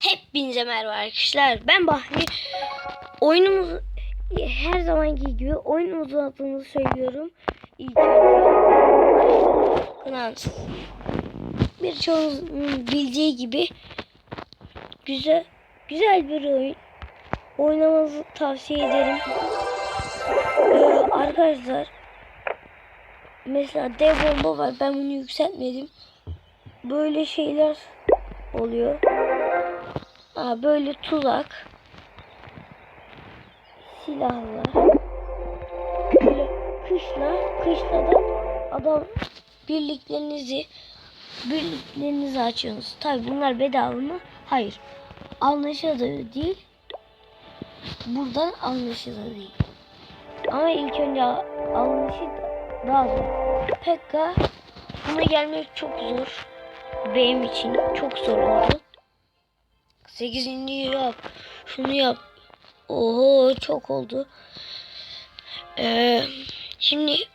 Hepinize merhaba arkadaşlar. Ben Bahri. Oyunumuz her zamanki gibi oyunumuzun adını söylüyorum. İlk önce. Birçoğunuzun bildiği gibi güzel güzel bir oyun. Oynamanızı tavsiye ederim. Ee, arkadaşlar mesela dev bomba var. Ben bunu yükseltmedim. Böyle şeyler oluyor. Aa, böyle tuzak. Silahlar. Böyle kışla, kışla da adam birliklerinizi birliklerinizi açıyorsunuz. Tabi bunlar bedava mı? Hayır. Anlaşılır değil. Buradan anlaşılır değil. Ama ilk önce alınışı daha zor. Pekka buna gelmek çok zor. Benim için çok zor oldu. 8. yap. Şunu yap. Oho çok oldu. Ee, şimdi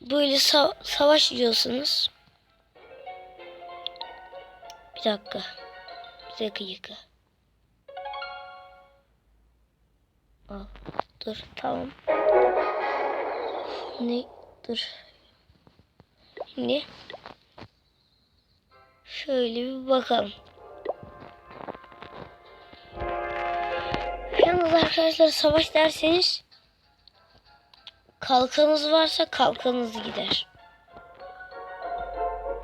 böyle sa- savaş diyorsunuz. Bir dakika. Bir dakika. Al. Dur tamam. Ne? Dur. Şimdi şöyle bir bakalım. Yalnız arkadaşlar savaş derseniz kalkanınız varsa kalkanınız gider.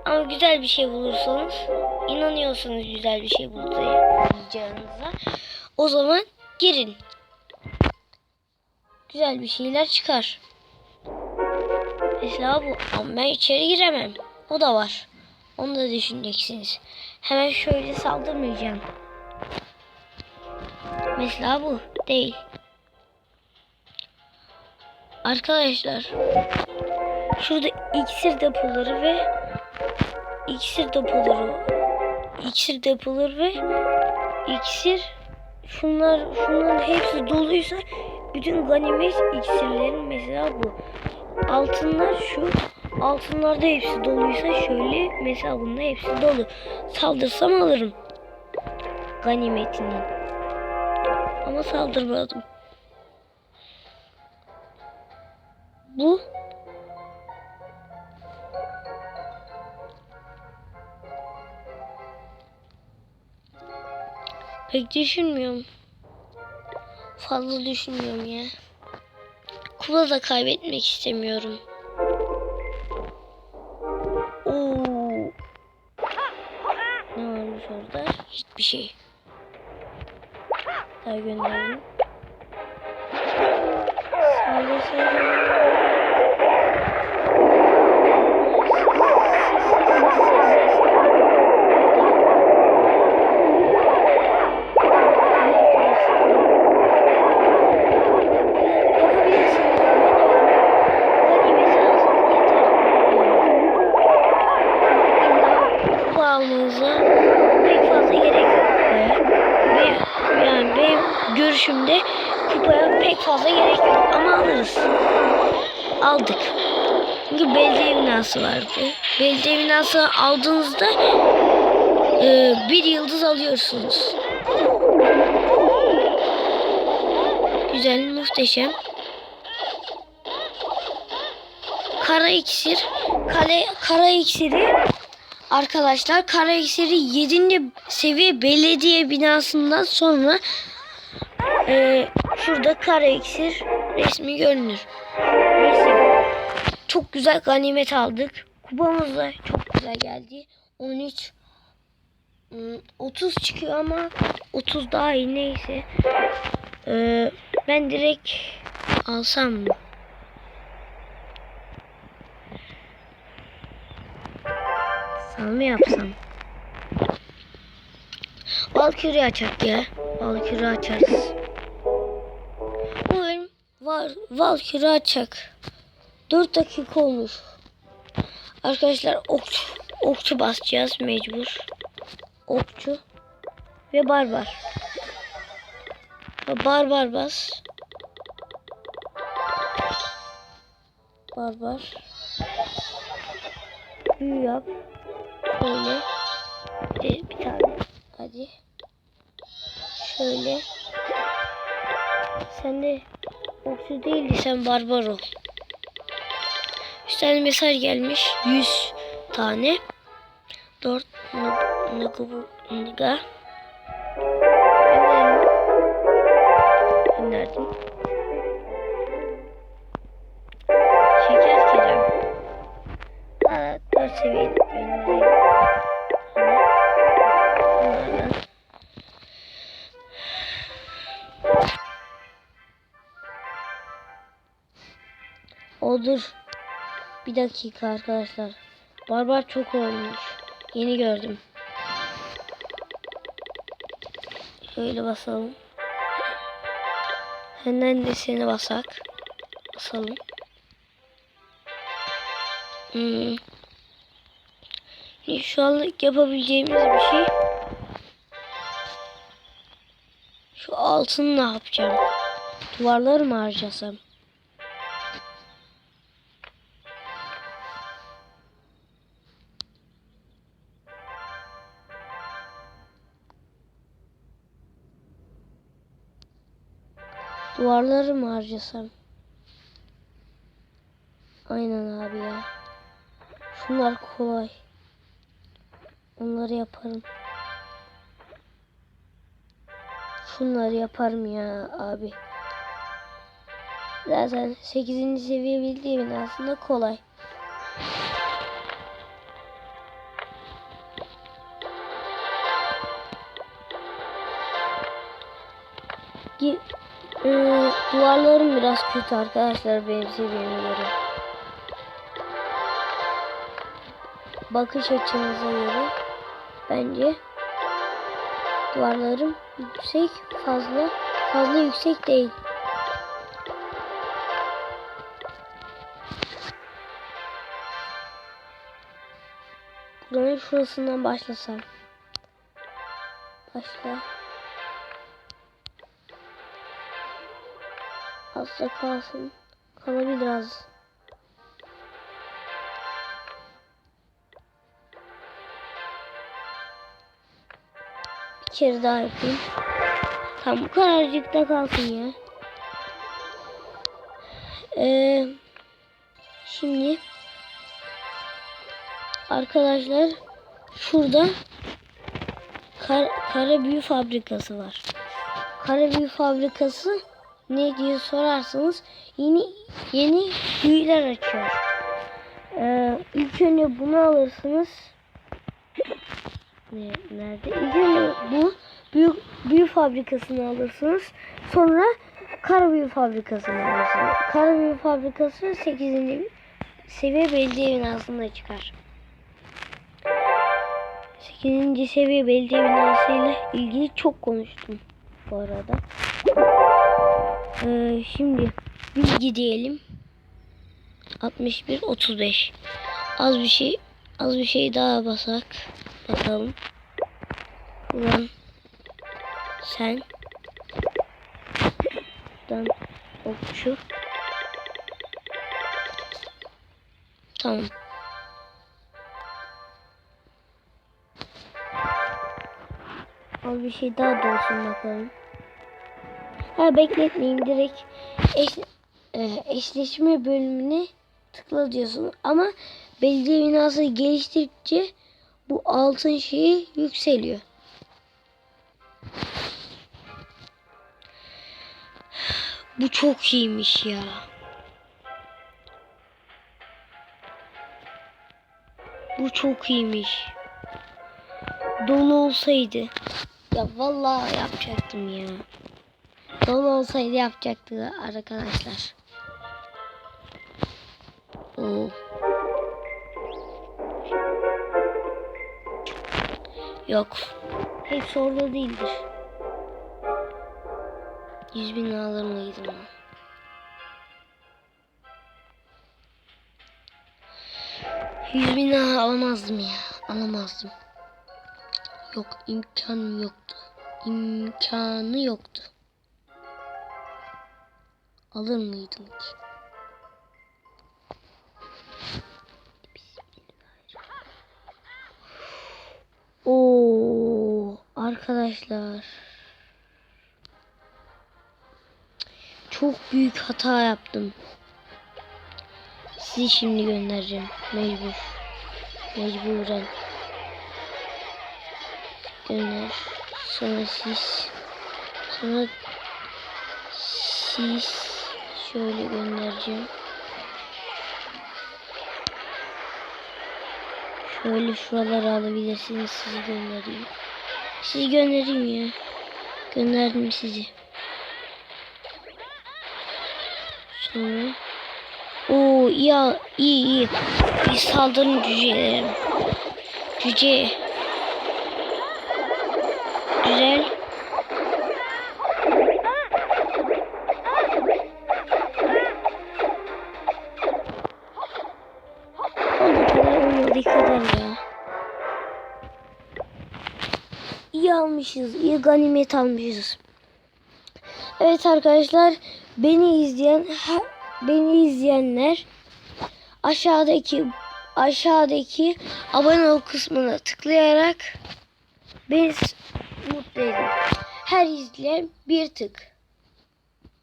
Ama güzel bir şey bulursanız inanıyorsunuz güzel bir şey bulacağınıza o zaman girin. Güzel bir şeyler çıkar. Mesela bu. Ama ben içeri giremem. O da var. Onu da düşüneceksiniz. Hemen şöyle saldırmayacağım. Mesela bu? Değil. Arkadaşlar şurada iksir depoları ve iksir depoları iksir depoları ve iksir şunlar şunların hepsi doluysa bütün ganimet iksirlerin mesela bu. Altınlar şu altınlarda hepsi doluysa şöyle mesela bunlar hepsi dolu. Saldırsam alırım ganimetini ama saldırmadım. Bu pek düşünmüyorum. Fazla düşünmüyorum ya. Kupa da kaybetmek istemiyorum. Oo. Ne varmış orada? Hiçbir şey. Gönderelim. Sağda sağda. almanıza pek fazla gerek yok. Benim, yani benim görüşümde kupaya pek fazla gerek yok ama alırız. Aldık. Çünkü belediye binası vardı. Belediye binası aldığınızda e, bir yıldız alıyorsunuz. Güzel, muhteşem. Kara iksir, kale, kara iksiri Arkadaşlar kara iksiri 7. seviye belediye binasından sonra e, şurada kara iksir resmi görünür. Neyse. Çok güzel ganimet aldık. Kupamız da çok güzel geldi. 13 30 çıkıyor ama 30 daha iyi neyse. E, ben direkt alsam mı? mı yapsam? Valkyrie açak ya. Valkyrie açarız. Var Valkyrie açak. 4 dakika olmuş. Arkadaşlar okçu, okçu basacağız mecbur. Okçu ve barbar. Barbar bas. Barbar. Büyü yap. Şöyle. Bir, bir tane. Hadi. Şöyle. Sen de okçu değildi sen barbar ol. 100 tane mesaj gelmiş. 100 tane. 4 Nagabuga. Gönderdim. Şeker Kerem. Aa, 4 seviyeli Odur. Bir dakika arkadaşlar. Barbar çok olmuş. Yeni gördüm. Şöyle basalım. Hemen de seni basak. Basalım. Hmm. Şu anlık yapabileceğimiz bir şey. Şu altını ne yapacağım? Duvarları mı harcasam? Duvarları mı harcasam? Aynen abi ya. Şunlar kolay. Onları yaparım. Şunları yaparım ya abi. Zaten 8. seviye bildiğimin aslında kolay. Duvarlarım biraz kötü arkadaşlar benim seviyeme göre. Bakış açınıza göre bence duvarlarım yüksek fazla fazla yüksek değil. Buranın şurasından başlasam. Başla. Azda kalsın. Kalabilir az. Bir kere daha yapayım. Tam bu kadarcık da kalsın ya. Ee, şimdi arkadaşlar şurada kar, kara büyü fabrikası var. Kara büyü fabrikası ne diye sorarsanız yeni yeni büyüler açıyor. Ee, ilk önce bunu alırsınız. Ne, nerede? İlk önce bu büyük büyü fabrikasını alırsınız. Sonra kara büyü fabrikasını alırsınız. Kara büyü fabrikası 8. seviye belediye binasında çıkar. 8. seviye belediye binasıyla ilgili çok konuştum bu arada. Ee, şimdi bilgi diyelim. 61 35. Az bir şey az bir şey daha basak. Bakalım. Buradan sen buradan okçu. Tamam. Az bir şey daha da bakalım. Ha bekletmeyin direkt eş, e, eşleşme bölümüne tıkla diyorsun. Ama belediye binası geliştikçe bu altın şeyi yükseliyor. Bu çok iyiymiş ya. Bu çok iyiymiş. Dolu olsaydı. Ya vallahi yapacaktım ya. Dolu olsaydı yapacaktı arkadaşlar. Oo. Yok. Hepsi orada değildir. 100 bin alır mıydım ben? Yüz bin alamazdım ya. Alamazdım. Yok imkanım yoktu. İmkanı yoktu. Alır mıydım ki? Oo arkadaşlar. Çok büyük hata yaptım. Sizi şimdi göndereceğim. Mecbur. Mecburen. Gönder. Sonra siz. Sonra siz. Şöyle göndereceğim. Şöyle şuraları alabilirsiniz. Sizi göndereyim. Sizi göndereyim ya. Gönderdim sizi. Sonra. Oo ya iyi iyi. Bir saldırın cücelerim. Cüce. Almışız. iyi ganimet almışız. Evet arkadaşlar beni izleyen beni izleyenler aşağıdaki aşağıdaki abone ol kısmına tıklayarak beni mutlu edin. Her izleyen bir tık.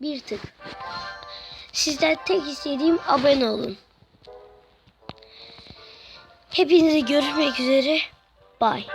Bir tık. Sizden tek istediğim abone olun. Hepinize görüşmek üzere. Bye.